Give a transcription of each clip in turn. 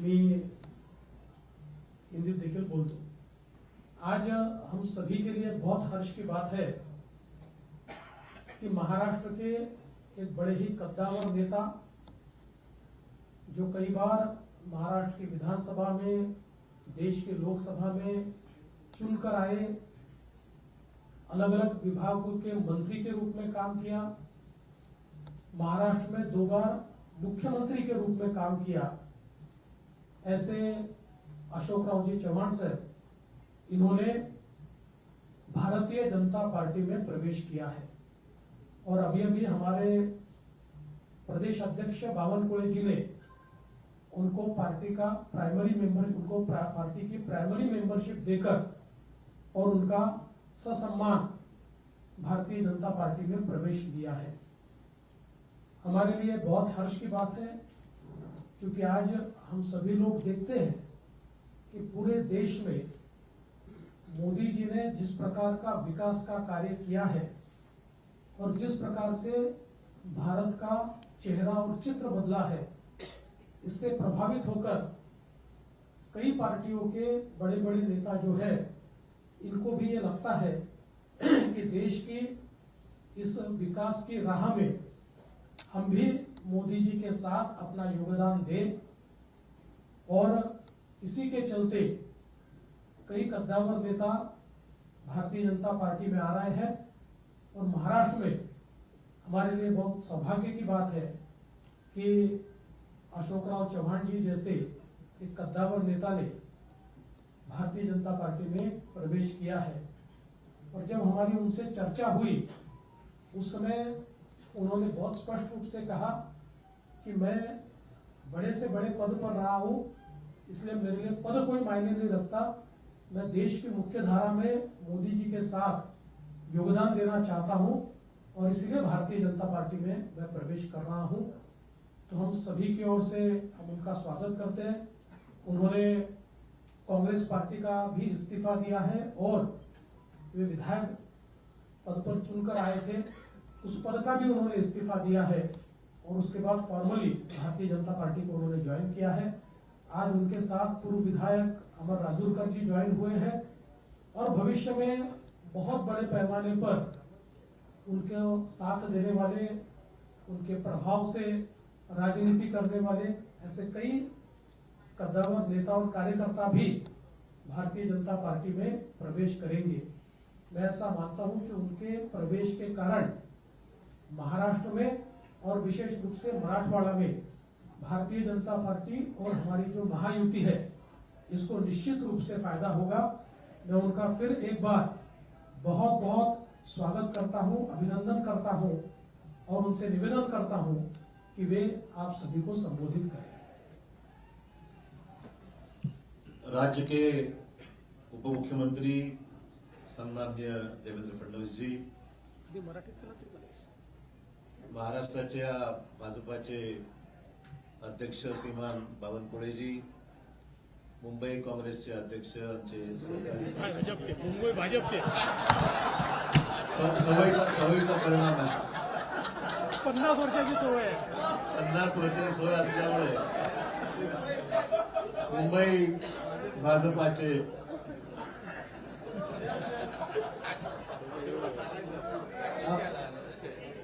मी हिंदी देखील बोलतो आज हम सभी के लिए बहुत हर्ष की बात है कि महाराष्ट्र के एक बड़े ही कद्दावर नेता, जो कई बार महाराष्ट्र की विधानसभा में, देश के लोकसभा में चुनकर आए अलग अलग विभागों के मंत्री के रूप में काम किया, महाराष्ट्र में दो बार मुख्यमंत्री के रूप में काम किया। ऐसे अशोक राव जी चौहान सर, इन्होंने भारतीय जनता पार्टी में प्रवेश किया है। और अभी अभी हमारे प्रदेश अध्यक्ष बावनकुळे जी ने उनको पार्टी का प्राइमरी मेंबर उनको पार्टी की प्राइमरी मेंबरशिप देकर और उनका ससम्मान भारतीय जनता पार्टी में प्रवेश दिया है। हमारे लिए बहुत हर्ष की बात है। क्योंकि आज हम सभी लोग देखते हैं कि पूरे देश में मोदी जी ने जिस प्रकार का विकास का कार्य किया है और जिस प्रकार से भारत का चेहरा और चित्र बदला है, इससे प्रभावित होकर कई पार्टियों के बड़े बड़े नेता जो है, इनको भी ये लगता है कि देश की इस विकास की राह में हम भी मोदी जी के साथ अपना योगदान दे और इसी के चलते कई कद्दावर नेता भारतीय जनता पार्टी में आ रहे हैं और महाराष्ट्र में हमारे लिए बहुत सौभाग्य की बात है कि अशोक राव चौहान जी जैसे एक कद्दावर नेता ने भारतीय जनता पार्टी में प्रवेश किया है। और जब हमारी उनसे चर्चा हुई, उस समय उन्होंने बहुत स्पष्ट रूप से कहा कि मैं बड़े से बड़े पद पर रहा हूँ, इसलिए मेरे लिए पद कोई मायने नहीं रखता। मैं देश की मुख्य धारा में मोदी जी के साथ योगदान देना चाहता हूँ और इसलिए भारतीय जनता पार्टी में मैं प्रवेश कर रहा हूँ। तो हम सभी की ओर से हम उनका स्वागत करते हैं। उन्होंने कांग्रेस पार्टी का भी इस्तीफा दिया है और वे विधायक पद पर चुनकर आए थे। उस पद का भी उन्होंने इस्तीफा दिया है। और उसके बाद फॉर्मली भारतीय जनता पार्टी को उन्होंने ज्वाइन किया है। आज उनके साथ पूर्व विधायक अमर राजूरकर जी ज्वाइन हुए हैं और भविष्य में बहुत बड़े पैमाने पर उनके साथ देने वाले, उनके प्रभाव से राजनीति करने वाले ऐसे कई कद्दावर नेता और कार्यकर्ता भी भारतीय जनता पार्टी में प्रवेश करेंगे। मैं ऐसा मानता हूँ कि उनके प्रवेश के कारण महाराष्ट्र में और विशेष रूप से मराठवाड़ा में भारतीय जनता पार्टी और हमारी जो महायुति है, इसको निश्चित रूप से फ़ायदा होगा। मैं उनका फिर एक बार बहुत बहुत स्वागत करता हूँ, अभिनंदन करता हूँ और उनसे निवेदन करता हूँ कि वे आप सभी को संबोधित करें। राज्य के उप मुख्यमंत्री सन्मान्य देवेंद्र फडणवीस जी। महाराष्ट्राच्या भाजपाचे अध्यक्ष श्रीमान बावनकुळेजी मुंबई काँग्रेसचे अध्यक्ष आमचे भाजपचे मुंबई भाजपचे. सवयीचा सवयीचा परिणाम आहे. पन्नास वर्षाची सवय आहे. पन्नास वर्षाची सोय असल्यामुळे मुंबई भाजपाचे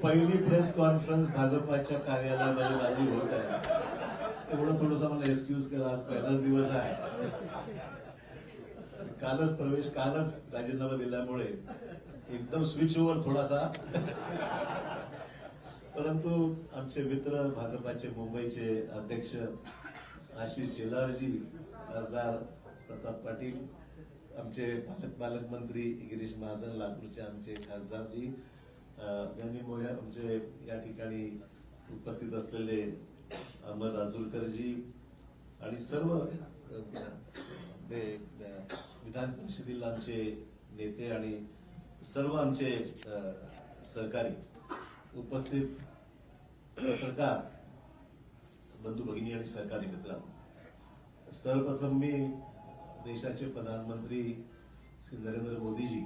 पहिली प्रेस कॉन्फरन्स भाजपाच्या कार्यालयामध्ये माझी होत आहे. तेवढं थोडस मला एक्सक्यूज करा आज पहिलाच दिवस आहे. कालच प्रवेश कालच राजीनामा दिल्यामुळे एकदम स्विच ओव्हर थोडासा. परंतु आमचे मित्र भाजपाचे मुंबईचे अध्यक्ष आशिष शेलारजी खासदार प्रताप पाटील आमचे पालक पालकमंत्री गिरीश महाजन लातूरचे आमचे खासदारजी ज्यांनी मोया आमचे या ठिकाणी उपस्थित असलेले अमर राजूरकरजी आणि सर्व विधान परिषदेतील आमचे नेते आणि सर्व आमचे सहकारी उपस्थित पत्रकार बंधू भगिनी आणि सहकारी मित्र. सर्वप्रथम मी देशाचे प्रधानमंत्री श्री नरेंद्र मोदीजी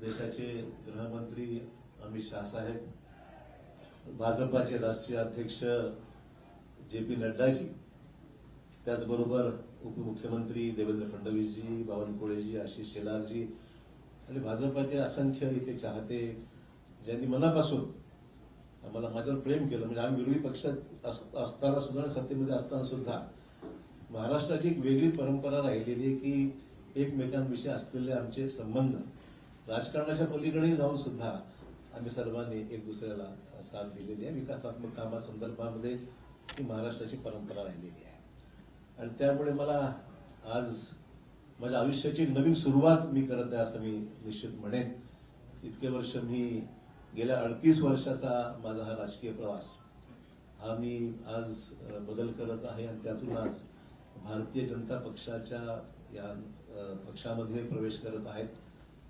देशाचे गृहमंत्री अमित शहासाहेब भाजपाचे राष्ट्रीय अध्यक्ष जे पी नड्डाजी त्याचबरोबर उपमुख्यमंत्री देवेंद्र फडणवीसजी बावनकुळेजी आशिष शेलारजी आणि भाजपाचे असंख्य इथे चाहते ज्यांनी मनापासून आम्हाला माझ्यावर प्रेम केलं. म्हणजे आम्ही विरोधी पक्षात अस- असताना सुद्धा आणि सत्तेमध्ये असताना सुद्धा महाराष्ट्राची एक वेगळी परंपरा राहिलेली आहे की एकमेकांविषयी असलेले आमचे संबंध राजकारणाच्या पलीकडे जाऊन सुद्धा आम्ही सर्वांनी एक दुसऱ्याला साथ दिलेली आहे. विकासात्मक कामासंदर्भामध्ये ही महाराष्ट्राची परंपरा राहिलेली आहे. आणि त्यामुळे मला आज माझ्या आयुष्याची नवीन सुरुवात मी करत आहे असं मी निश्चित म्हणेन. इतके वर्ष मी गेल्या अडतीस वर्षाचा माझा हा राजकीय प्रवास हा मी आज बदल करत आहे आणि त्यातून आज भारतीय जनता पक्षाच्या या पक्षामध्ये प्रवेश करत आहेत.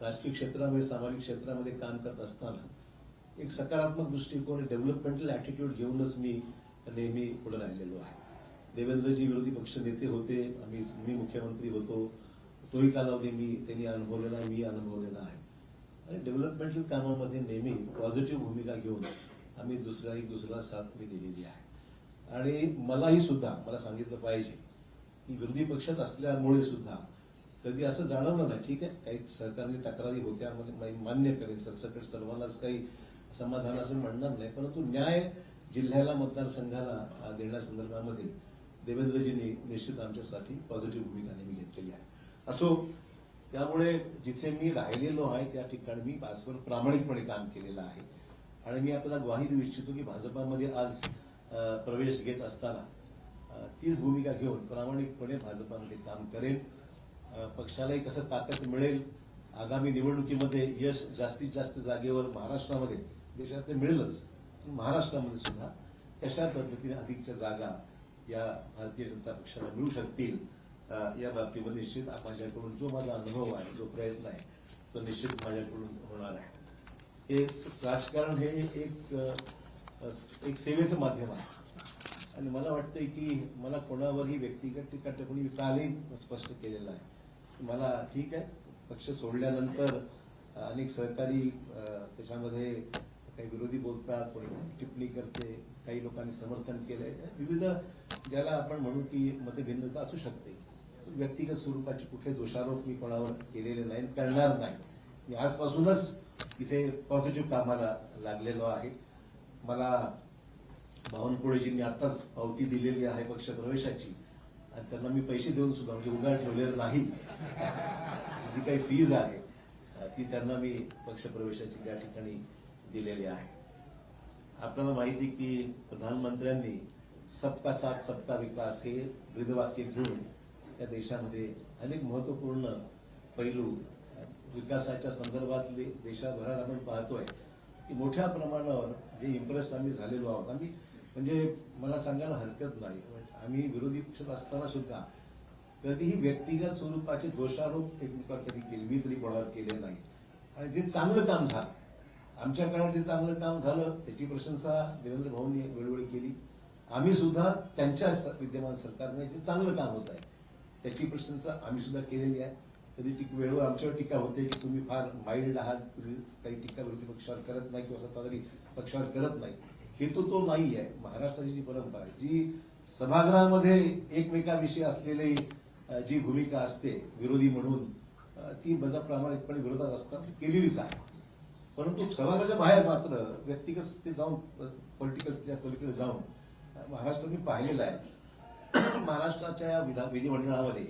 राजकीय क्षेत्रामध्ये सामाजिक क्षेत्रामध्ये काम करत असताना एक सकारात्मक दृष्टिकोन डेव्हलपमेंटल ऍटिट्यूड घेऊनच मी नेहमी पुढे राहिलेलो आहे. देवेंद्रजी विरोधी पक्ष नेते होते आम्ही मी मुख्यमंत्री होतो. तोही कालावधी मी त्यांनी अनुभवलेला मी अनुभवलेला आहे. आणि डेव्हलपमेंटल कामामध्ये नेहमी पॉझिटिव्ह भूमिका घेऊन आम्ही दुसऱ्या एक दुसऱ्याला साथ मी दिलेली आहे. आणि मलाही सुद्धा मला सांगितलं पाहिजे की विरोधी पक्षात असल्यामुळे सुद्धा कधी असं जाणवलं नाही. ठीक आहे काही सरकारने तक्रारी होत्या मान्य करेल सरसकट सर्वांनाच काही समाधान असं म्हणणार नाही परंतु न्याय जिल्ह्याला मतदारसंघाला देण्यासंदर्भामध्ये देवेंद्रजींनी निश्चित आमच्यासाठी पॉझिटिव्ह भूमिका नेहमी घेतलेली आहे. असो त्यामुळे जिथे मी राहिलेलो आहे त्या ठिकाणी मी आजवर प्रामाणिकपणे काम केलेलं आहे. आणि मी आपल्याला ग्वाही देऊ इच्छितो की भाजपामध्ये आज प्रवेश घेत असताना तीच भूमिका घेऊन प्रामाणिकपणे भाजपामध्ये काम करेन. पक्षालाही कसं ताकद मिळेल आगामी निवडणुकीमध्ये यश जास्तीत जास्त जागेवर महाराष्ट्रामध्ये देशात ते मिळेलच महाराष्ट्रामध्ये सुद्धा कशा पद्धतीने अधिकच्या जागा या भारतीय जनता पक्षाला मिळू शकतील या बाबतीमध्ये निश्चित माझ्याकडून जो माझा अनुभव आहे जो प्रयत्न आहे तो निश्चित माझ्याकडून होणार आहे. हे स- राजकारण हे एक एक सेवेचं माध्यम आहे. आणि मला वाटतंय की मला कोणावरही व्यक्तिगत टीका टिप्पणी कालही स्पष्ट केलेलं आहे. मला ठीक आहे. पक्ष सोडल्यानंतर अनेक सहकारी त्याच्यामध्ये काही विरोधी बोलतात कोणी टिप्पणी करते काही लोकांनी समर्थन केले विविध ज्याला आपण म्हणू की मतभिन्नता असू शकते. व्यक्तिगत स्वरूपाचे कुठले दोषारोप मी कोणावर केलेले नाही करणार नाही. मी आजपासूनच इथे पॉझिटिव्ह कामाला लागलेलो आहे. मला बावनकुळेजींनी आताच पावती दिलेली आहे पक्ष प्रवेशाची. आणि त्यांना मी पैसे देऊन सुद्धा म्हणजे उधार ठेवलेलं नाही. जी काही फीज आहे ती त्यांना मी पक्ष प्रवेशाची त्या ठिकाणी दिलेली आहे. आपल्याला माहिती की प्रधानमंत्र्यांनी सबका साथ सबका विकास हे ब्रीदवाक्य घेऊन या देशामध्ये अनेक महत्त्वपूर्ण पैलू विकासाच्या संदर्भातले देशाभरात आपण पाहतोय. की मोठ्या प्रमाणावर जे इम्प्रेस आम्ही झालेलो आहोत आम्ही म्हणजे मला सांगायला हरकत नाही. आम्ही विरोधी पक्षात असताना सुद्धा कधीही व्यक्तिगत स्वरूपाचे दोषारोप एकमेकावर कधी केले मी तरी कोणावर केले नाही. आणि जे चांगलं काम झालं आमच्या काळात जे चांगलं काम झालं त्याची प्रशंसा देवेंद्र भाऊंनी वेळोवेळी केली. आम्ही सुद्धा त्यांच्या विद्यमान सरकारने जे चांगलं काम होत आहे त्याची प्रशंसा आम्ही सुद्धा केलेली आहे. कधी टीक वेळोवेळी आमच्यावर टीका होते की तुम्ही फार माइल्ड आहात तुम्ही काही टीका विरोधी पक्षावर करत नाही किंवा सत्ताधारी पक्षावर करत नाही. हेतू तो नाही आहे महाराष्ट्राची जी परंपरा आहे जी सभागृहामध्ये एकमेकाविषयी असलेली जी भूमिका असते विरोधी म्हणून ती बजा प्रामाणिकपणे विरोधात असताना केलेलीच आहे. परंतु सभागृहाच्या बाहेर मात्र व्यक्तिगत ते जाऊन पॉलिटिकलच्या पलीकडे जाऊन महाराष्ट्रात मी पाहिलेलं आहे. महाराष्ट्राच्या या विधा विधिमंडळामध्ये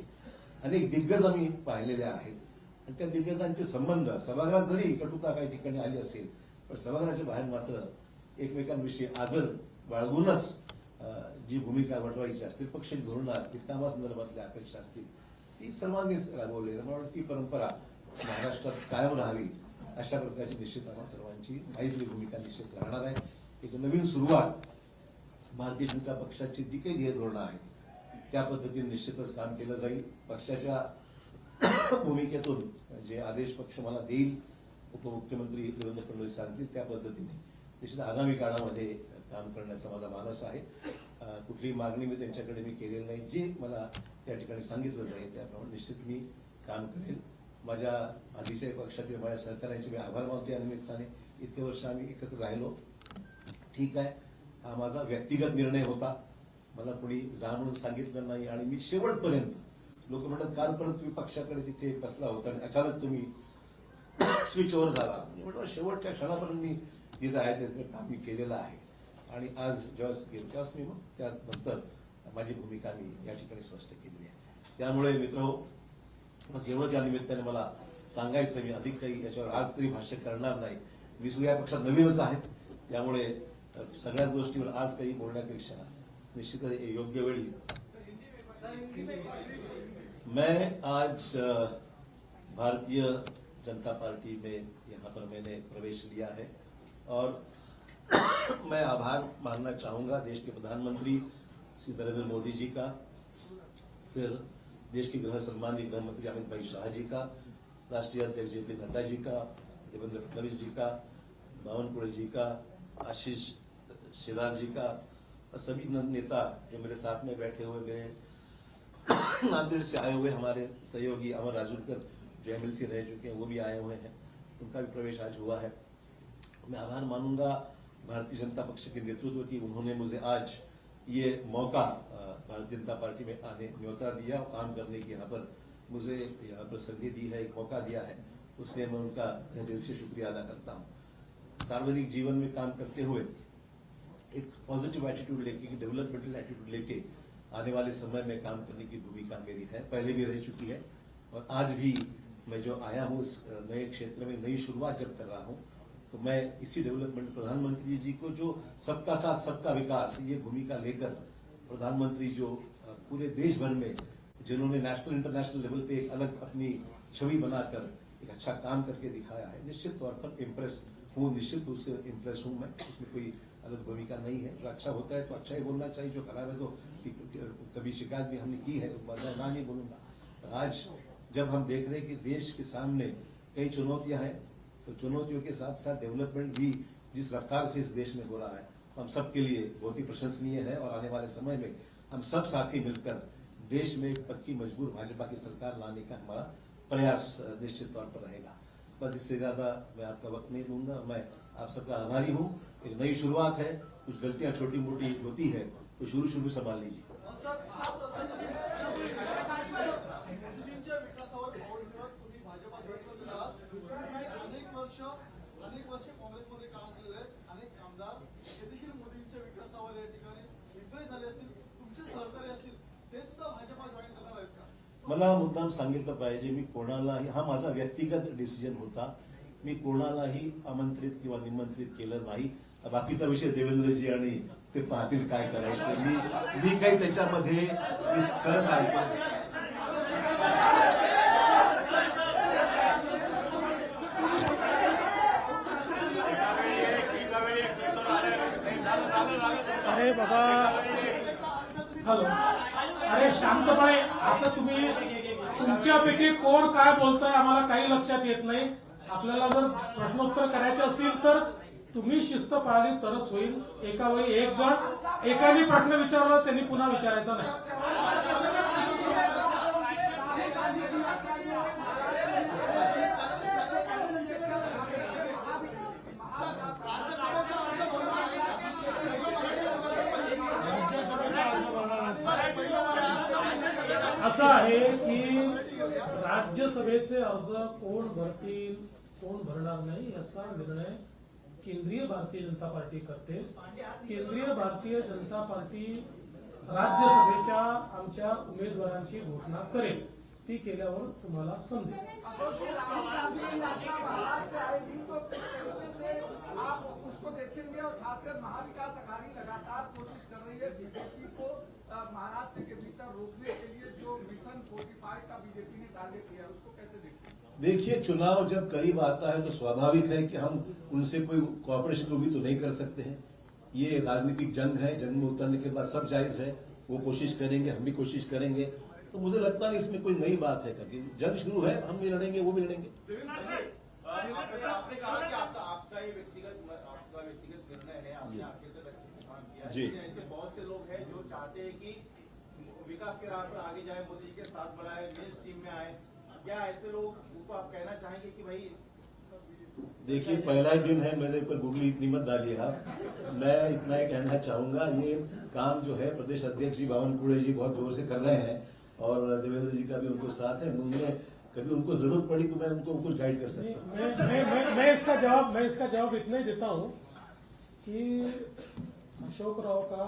अनेक दिग्गज आम्ही पाहिलेले आहेत. आणि त्या दिग्गजांचे संबंध सभागृहात जरी कटुता काही ठिकाणी आली असेल पण सभागृहाच्या बाहेर मात्र एकमेकांविषयी आदर बाळगूनच जी भूमिका वटवायची असतील पक्षाची धोरणं असतील कामासंदर्भातल्या अपेक्षा असतील ती सर्वांनीच राबवली. मला वाटतं ती परंपरा महाराष्ट्रात कायम राहावी अशा प्रकारची निश्चित आम्हाला सर्वांची माहिती भूमिका निश्चित राहणार आहे. एक नवीन सुरुवात भारतीय जनता पक्षाची जी काही ध्येय धोरणं आहेत त्या पद्धतीने निश्चितच काम केलं जाईल. पक्षाच्या भूमिकेतून जे आदेश पक्ष मला देईल उपमुख्यमंत्री देवेंद्र फडणवीस सांगतील त्या पद्धतीने. निश्चित आगामी काळामध्ये काम करण्याचा माझा मानस आहे. कुठलीही मागणी मी त्यांच्याकडे मी केलेली नाही. जे मला त्या ठिकाणी सांगितलं जाईल त्याप्रमाणे निश्चित मी काम करेल. माझ्या आधीच्या पक्षातील माझ्या सहकार्याचे मी आभार मानतो या निमित्ताने. इतके वर्ष आम्ही एकत्र राहिलो. ठीक आहे. हा माझा व्यक्तिगत निर्णय होता. मला कोणी जा म्हणून सांगितलं नाही आणि मी शेवटपर्यंत लोक म्हणतात कालपर्यंत तुम्ही पक्षाकडे तिथे बसला होता आणि अचानक तुम्ही स्विच ओव्हर झाला. म्हणजे म्हटलं शेवटच्या क्षणापर्यंत मी जिथं आहे तिथे काम मी केलेलं आहे. आणि आज जेव्हा गेलो तेव्हाच मी मग त्यानंतर माझी भूमिका मी या ठिकाणी स्पष्ट केलेली आहे. त्यामुळे मित्र बस एवढंच या निमित्ताने मला सांगायचं मी अधिक काही याच्यावर आज तरी भाष्य करणार नाही. मी सुद्धा या पक्षात नवीनच आहेत त्यामुळे सगळ्या गोष्टीवर आज काही बोलण्यापेक्षा निश्चित योग्य वेळी मैं आज भारतीय जनता पार्टी में यहाँ पर मैंने प्रवेश लिया है और मैं आभार मानना चाहूँगा देश के प्रधानमंत्री श्री नरेंद्र मोदी जी का, फिर देश के गृह सम्मानीय गृह मंत्री अमित भाई शाह जी का, राष्ट्रीय अध्यक्ष जे पी नड्डा जी का, देवेंद्र फडणवीस जी का बावनकुड़े जी का, आशीष शेलार जी का सभी नेता जो मेरे साथ में बैठे हुए मेरे नांदेड़ से आए हुए हमारे सहयोगी अमर राजूरकर जो एमएलसी रह चुके हैं, वो भी आए हुए हैं, उनका भी प्रवेश आज हुआ है। मैं आभार मानूँगा भारतीय जनता पक्ष के नेतृत्व की उन्होंने मुझे आज ये मौका भारतीय जनता पार्टी में आने, न्योता दिया, काम करने की यहाँ पर मुझे यहाँ पर संधि दी है, एक मौका दिया है, उसलिए मैं उनका दिल से शुक्रिया अदा करता हूँ। सार्वजनिक जीवन में काम करते हुए एक पॉजिटिव एटीट्यूड लेके डेवलपमेंटल एटीट्यूड लेके आने वाले समय में काम करने की भूमिका मेरी है, पहले भी रह चुकी है और आज भी मैं जो आया हूँ, इस नए क्षेत्र में नई शुरुआत जब कर रहा हूँ तो मैं इसी डेवलपमेंट प्रधानमंत्री जी को जो सबका साथ, सबका विकास, ये भूमिका लेकर प्रधानमंत्री जो पूरे देश भर में, जिन्होंने नेशनल इंटरनेशनल लेवल पे एक अलग अपनी छवि बनाकर एक अच्छा काम करके दिखाया है, निश्चित तौर पर इम्प्रेस हूँ, निश्चित रूप से इम्प्रेस हूँ मैं, उसमें कोई अलग भूमिका नहीं है। जो अच्छा होता है तो अच्छा ही बोलना चाहिए, जो खराब है तो कभी शिकायत भी हमने की है मैं ना नहीं बोलूँगा। आज जब हम देख रहे हैं कि देश के सामने कई चुनौतियाँ हैं तो चुनौतियों के साथ साथ डेवलपमेंट भी जिस रफ्तार से इस देश में हो रहा है हम सबके लिए बहुत ही प्रशंसनीय है और आने वाले समय में हम सब साथी मिलकर देश में पक्की मजबूर भाजपा की सरकार लाने का हमारा प्रयास निश्चित तौर पर रहेगा। बस इससे ज़्यादा मैं आपका वक्त नहीं दूँगा, मैं आप सबका आभारी हूँ। एक नई शुरुआत है, कुछ गलतियाँ छोटी मोटी होती है तो शुरू शुरू संभाल लीजिए। मला मुद्दाम सांगितलं पाहिजे मी कोणालाही हा माझा व्यक्तिगत डिसिजन होता. मी कोणालाही आमंत्रित किंवा निमंत्रित केलं नाही. बाकीचा विषय देवेंद्रजी आणि ते पाहतील काय करायचं. मी मी काही त्याच्यामध्ये खरं सांगतो. अरे बाबा. हॅलो. अरे शांतपणे असं तुम्ही तुमच्यापैकी कोण काय बोलतोय आम्हाला काही लक्षात येत नाही. आपल्याला जर प्रश्नोत्तर करायचे असतील तर तुम्ही शिस्त पाळली तरच होईल. एका वेळी एक जण एकाने प्रश्न विचारला त्यांनी पुन्हा विचारायचा नाही. असं आहे की राज्यसभेचे अर्ज कोण भरतील कोण भरणार नाही याचा निर्णय केंद्रीय भारतीय जनता पार्टी करते. केंद्रीय भारतीय जनता पार्टी राज्यसभेच्या आमच्या उमेदवारांची घोषणा करेल. ती केल्यावर तुम्हाला समजेल. महाविकास आघाड़ी लगातार कोशिश कर रही है बीजेपी को महाराष्ट्र के भीतर रोकने देखिए चुनाव जब करीब आता है तो स्वाभाविक है कि हम उनसे कोई कॉपरेशन भी तो नहीं कर सकते हैं ये राजनीतिक जंग है जंग में उतरने के बाद सब जायज़ है वो कोशिश करेंगे हम भी कोशिश करेंगे तो मुझे लगता नहीं इसमें कोई नई बात है कभी जंग शुरू है हम भी लड़ेंगे वो भी लड़ेंगे है अच्छे है जी। बहुत से लोग हैं जो चाहते हैं कि विकास के राह पर आगे जाए मोदी के साथ बढ़ाए स्ट्रीम में आए क्या ऐसे लोग उनको आप कहना चाहेंगे कि भाई देखिए पहला ही दिन है मेरे ऊपर गुगली इतनी मत डालिए आप। मैं इतना ही कहना चाहूँगा ये काम जो है प्रदेश अध्यक्ष जी बावनकुड़े जी बहुत ज़ोर से कर रहे हैं और देवेंद्र जी का भी उनको साथ है। उनमें कभी उनको ज़रूरत पड़ी तो मैं उनको कुछ गाइड कर सकता हूँ। मैं मैं मैं मैं इसका जवाब मैं इसका जवाब इतना ही देता हूँ कि अशोक राव का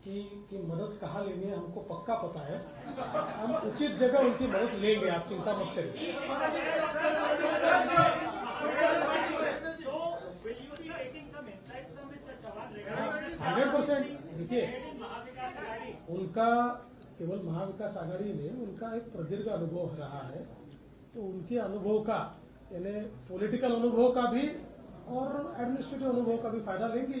की की मदद कहाँ लेनी है, हमको पक्का पता है। हम उचित जगह उनकी मदद लेंगे, आप चिंता मत करिए। हंड्रेड परसेंट, देखिए, उनका केवल महाविकास आघाड़ी में उनका एक प्रदीर्घ अनुभव रहा है। तो उनके अनुभव का, यानी पॉलिटिकल अनुभव का भी और एडमिनिस्ट्रेटिव अनुभव का भी फ़ायदा लेंगे।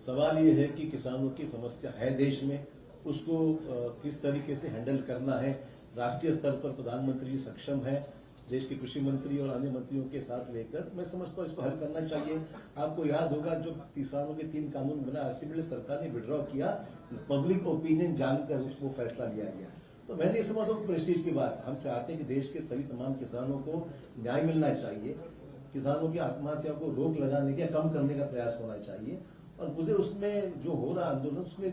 सवाल ये है कि किसानों की समस्या है देश में, उसको किस तरीके से हैंडल करना है? राष्ट्रीय स्तर पर प्रधानमंत्री जी सक्षम है, देश के कृषि मंत्री और अन्य मंत्रियों के साथ लेकर, मैं समझता हूँ इसको हल करना चाहिए। आपको याद होगा, जो किसानों के तीन कानून बना अल्टीमेटली सरकार ने विड्रॉ किया पब्लिक ओपिनियन जानकर उसको फैसला लिया गया। तो मैं नहीं समझता हूँ प्रेस्टीज की बात, हम चाहते हैं कि देश के सभी तमाम किसानों को न्याय मिलना चाहिए, किसानों की आत्महत्या को रोक लगाने के कम करने का प्रयास होना चाहिए। और मुझे उसमें जो हो रहा आंदोलन उसमें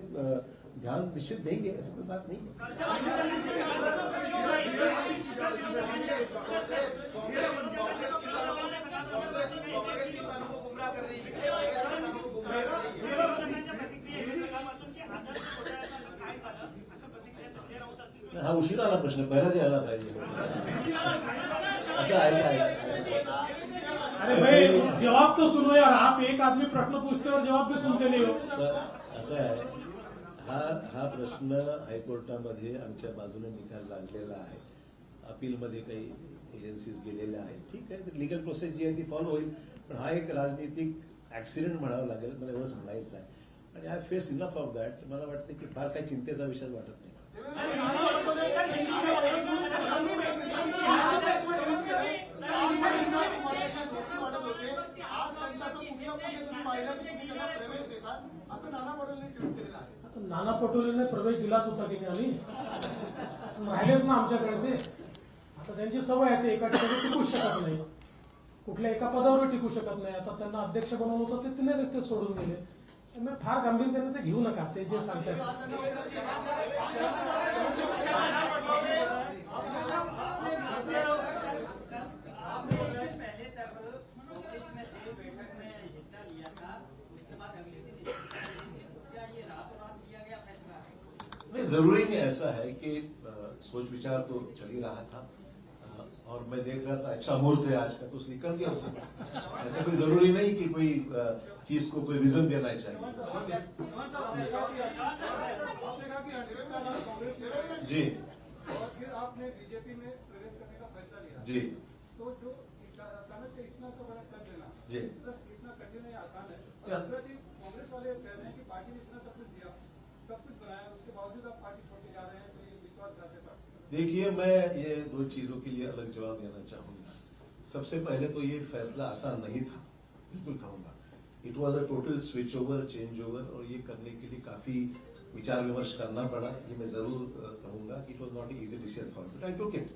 ध्यान निश्चित देंगे ऐसी कोई बात नहीं है। उशीर आला प्रश्न पहिलाच यायला पाहिजे असं आहे अरे भाई जवाब तो सुनो यार आप एक आदमी प्रश्न पूछते हो और जवाब भी सुनते नहीं हो। तर असं आहे हा हा प्रश्न हायकोर्टामध्ये आमच्या बाजूने निकाल लागलेला आहे. अपीलमध्ये काही एजन्सीज गेलेल्या आहेत. ठीक आहे लिगल प्रोसेस जी आहे ती फॉलो होईल. पण हा एक राजनीतिक ऍक्सिडेंट म्हणावा लागेल मला एवढंच म्हणायचं आहे. आणि I face enough of that मला वाटतं की फार काही चिंतेचा विषय वाटत नाही. नाना पटोलेने प्रवेश दिलाच होता की आम्ही. राहिलेच ना आमच्याकडे ते. आता त्यांची सवय आहे ते एका ठिकाणी टिकूच शकत नाही. कुठल्या एका पदावर टिकू शकत नाही. आता त्यांना अध्यक्ष बनवलं होतं ते तिने ते सोडून गेले त्यामुळे फार गांभीर्याने ते घेऊ नका. ते जे सांगतात. ज़रूरी नहीं ऐसा है कि अ, सोच विचार तो चल ही रहा था अ, और मैं देख रहा था अच्छा मुहूर्त है आज का तो उसने कर दिया उसमें ऐसा कोई ज़रूरी नहीं कि कोई चीज़ को कोई रीजन देना चाहिए। जी। आपने बीजेपी में प्रवेश करने का फैसला लिया जी। तो जो अचानक से इतना सा बड़ा कर देना जी। इतना ये आसान है और या- दूसरा चीज़ कांग्रेस वाले कह रहे हैं कि पार्टी ने इतना सब कुछ दिया सब कुछ बनाया उसके बावजूद आप पार्टी छोड़ के जा रहे हैं तो ये विश्वासघात है पार्टी देखिए, मैं ये दो चीज़ों के लिए अलग जवाब देना चाहूँगा। सबसे पहले तो ये फैसला आसान नहीं था, बिल्कुल कहूँगा। It was a total switch over change over और ये करने के लिए काफ़ी विचार विमर्श करना पड़ा, ये मैं ज़रूर कहूँगा। It was not easy decision for but I took it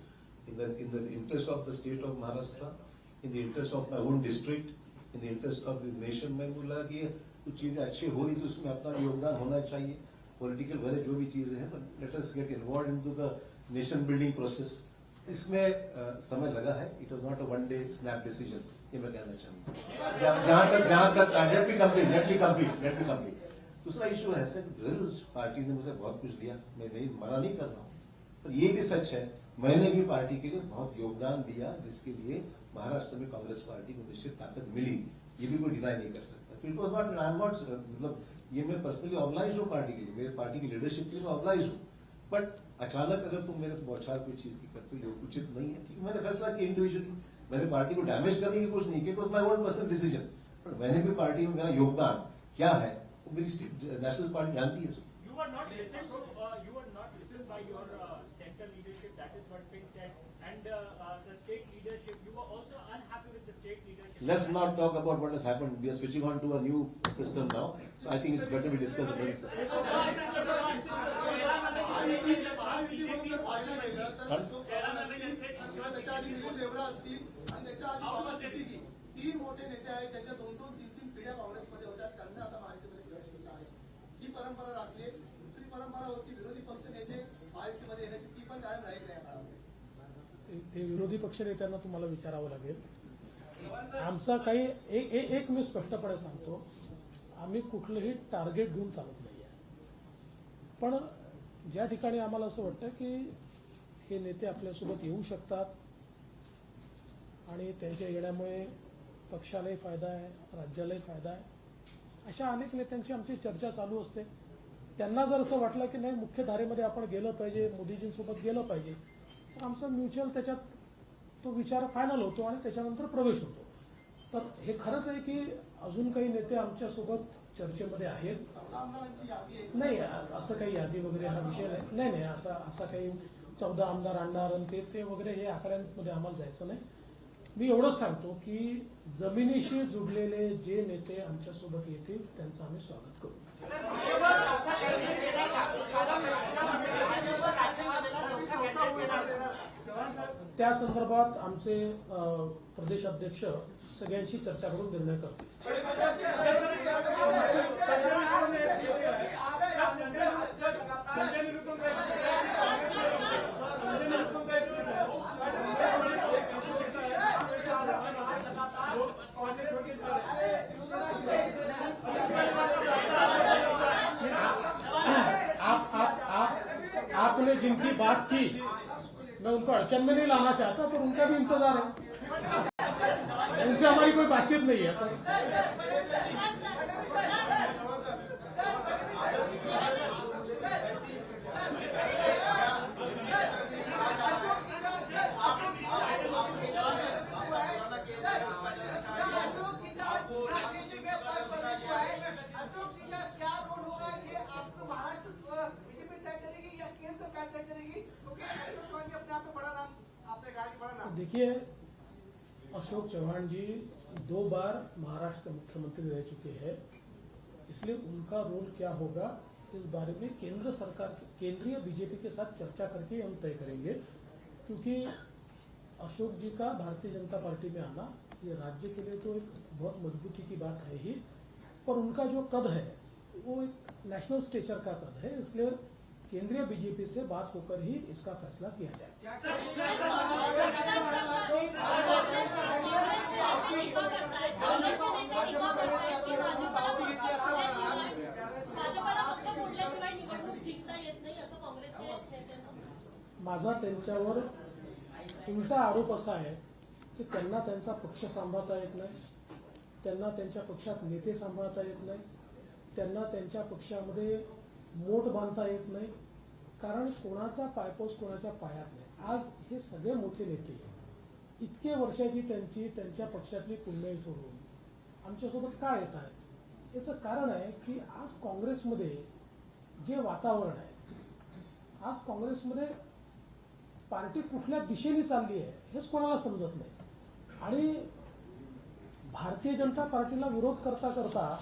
in in the interest of the state of Maharashtra in the interest of my own district in the interest of the nation मैं बोला कि कुछ चीज़ें अच्छी हो रही तो उसमें अपना योगदान होना चाहिए। पॉलिटिकल भले जो भी चीज़ें हैं let us get involve in to the nation building process इसमें समय लगा है। It was not a one day snap decision ये मैं कहना चाहूँगा। जहाँ तक जहाँ तक let be complete let be complete let be complete दूसरा इशू है सर ज़रूर पार्टी ने मुझे बहुत कुछ दिया। मैं नहीं, मना नहीं कर रहा हूँ। पर ये भी सच है, मैंने भी पार्टी के लिए बहुत योगदान दिया, जिसके लिए महाराष्ट्र में कांग्रेस पार्टी को निश्चित ताकत मिली। ये भी कोई डिनाई नहीं कर सकता। तो it was not I am not मतलब ये मैं पर्सनली ऑर्गेनाइज हूँ पार्टी के लिए। मेरे पार्टी की लीडरशिप के लिए मैं ऑर्गेनाइज हूँ। बट अचानक अगर तुम मेरे बौछार कोई चीज की करते हो उचित नहीं है। ठीक मैंने फैसला किया इंडिविजुअली मैंने पार्टी को डैमेज करने की कोशिश नहीं की my own personal decision but मैंने भी पार्टी में मेरा योगदान क्या है वो मेरी नेशनल पार्टी जानती है। Let's not talk about what has happened. We are switching on to a new system now. So I think it's better we discuss the present system. किंवा त्याच्या आधी असतील आणि त्याच्या आधी तीन मोठे नेते आहेत ज्यांच्या दोन दोन तीन तीन पिढ्या काँग्रेसमध्ये होत्या त्यांना आता महायुतीमध्ये प्रवेश केला आहे ही परंपरा राखली दुसरी परंपरा होती विरोधी पक्ष नेते महायुतीमध्ये येण्याची ती पण कायम राहील नाही ते- विरोधी पक्ष पक्षनेत्यांना तुम्हाला विचारावं लागेल आमचा काही एक एक- एक मी स्पष्टपणे सांगतो आम्ही कुठलंही टार्गेट घेऊन चालत नाही आहे पण ज्या ठिकाणी आम्हाला असं वाटतं की हे नेते आपल्यासोबत येऊ शकतात आणि त्यांच्या येण्यामुळे पक्षालाही फायदा आहे राज्यालाही फायदा आहे अशा अनेक नेत्यांची आमची चर्चा चालू असते. त्यांना जर असं वाटलं की नाही मुख्य धारेमध्ये आपण गेलं पाहिजे मोदीजींसोबत गेलं पाहिजे तर आमचा म्युच्युअल त्याच्यात तो विचार फायनल होतो आणि त्याच्यानंतर प्रवेश होतो. तर हे खरंच आहे की अजून काही नेते आमच्यासोबत चर्चेमध्ये आहेत. नाही असं काही यादी वगैरे हा विषय नाही. नाही नाही असा असा काही चौदा आमदार आणणार आणि ते वगैरे हे आकड्यांमध्ये आम्हाला जायचं नाही. मी एवढंच सांगतो की जमिनीशी जुडलेले जे नेते आमच्यासोबत येतील त्यांचं आम्ही स्वागत करू. त्या संदर्भात आमचे प्रदेश अध्यक्ष सगळ्यांशी चर्चा करून निर्णय आप आप आप, आपने जिनकी बात की, मैं उनको अड़चन में नहीं लाना चाहता, पर उनका भी इंतज़ार है। उनसे हमारी कोई बातचीत नहीं है अशोक चौहान जी दो बार महाराष्ट्र के मुख्यमंत्री रह चुके हैं। इसलिए उनका रोल क्या होगा, इस बारे में केंद्र सरकार केंद्रीय बीजेपी के साथ चर्चा करके हम तय करेंगे। क्योंकि अशोक जी का भारतीय जनता पार्टी में आना, ये राज्य के लिए तो एक बहुत मजबूती की बात है ही। पर उनका जो कद है, वो एक नेशनल स्टेचर का कद है, इसलिए केंद्रीय बीजेपी से बात होकर ही इसका फैसला किया जाएगा माझा त्यांच्यावर उलटा आरोप असा आहे की त्यांना त्यांचा पक्ष सांभाळता येत नाही त्यांना त्यांच्या पक्षात नेते सांभाळता येत नाही त्यांना त्यांच्या पक्षामध्ये मोठ बांधता येत नाही कारण कोणाचा पायपोस कोणाच्या पायात नाही. आज हे सगळे मोठे नेते इतके वर्षाची त्यांची त्यांच्या पक्षातली पुण्याई सोडून आमच्यासोबत का येत आहेत? याचं कारण आहे की आज काँग्रेसमध्ये जे वातावरण आहे आज काँग्रेसमध्ये पार्टी कुठल्या दिशेने चालली आहे हेच कोणाला समजत नाही. आणि भारतीय जनता पार्टीला विरोध करता करता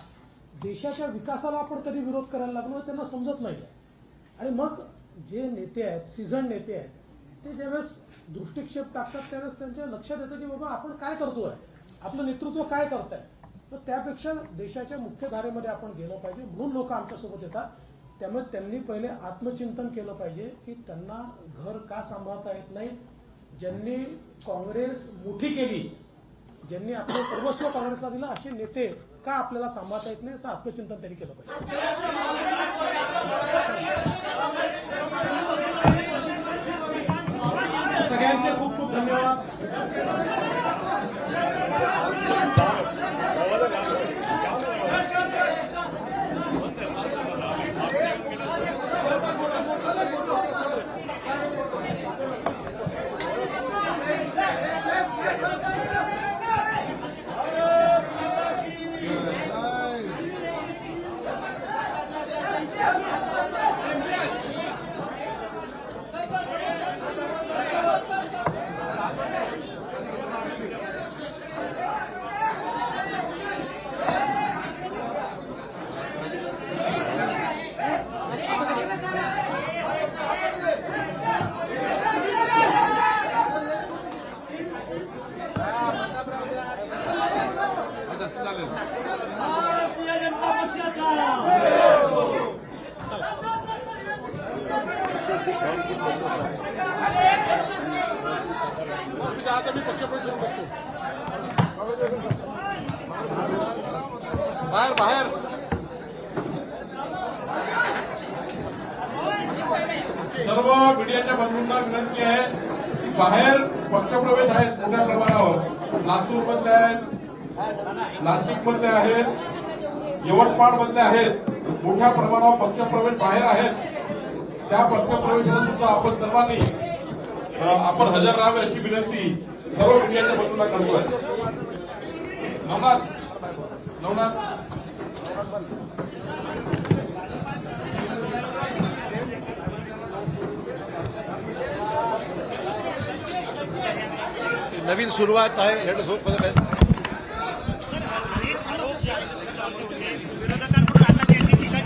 देशाच्या विकासाला आपण कधी विरोध करायला लागलो त्यांना समजत नाही आणि मग जे नेते आहेत सीझन नेते आहेत ते ज्यावेळेस दृष्टिक्षेप टाकतात त्यावेळेस त्यांच्या लक्षात येतं की बाबा आपण काय करतोय? आपलं नेतृत्व काय करताय? तर त्यापेक्षा देशाच्या मुख्य धारेमध्ये आपण गेलं पाहिजे. म्हणून लोक आमच्यासोबत येतात. त्यामुळे त्यांनी पहिले आत्मचिंतन केलं पाहिजे की त्यांना घर का सांभाळता येत नाही? ज्यांनी काँग्रेस मोठी केली ज्यांनी आपलं सर्वस्व काँग्रेसला दिलं असे नेते का आपल्याला सांभाळता येत नाही? असं आत्मचिंतन त्यांनी केलं पाहिजे सगळ्यांचे खूप खूप धन्यवाद भारतीय जनता पक्षाचा बाहेर बाहेर. सर्व मीडियाच्या बंधूंना विनंती आहे की बाहेर पक्षप्रवेश आहेत मोठ्या प्रमाणावर. लातूर मधले आहेत नाशिक मधले आहेत यवतमाळ मधले आहेत. मोठ्या प्रमाणावर पक्षप्रवेश बाहेर आहेत. त्या पक्षप्रवेशाला सुद्धा आपण सर्वांनी आपण हजर राहावे अशी विनंती सर्व मीडियाच्या बंधूंना करतोय. नवनाथ नवनाथ. नवीन सुरुवात आहे. Let hope for the best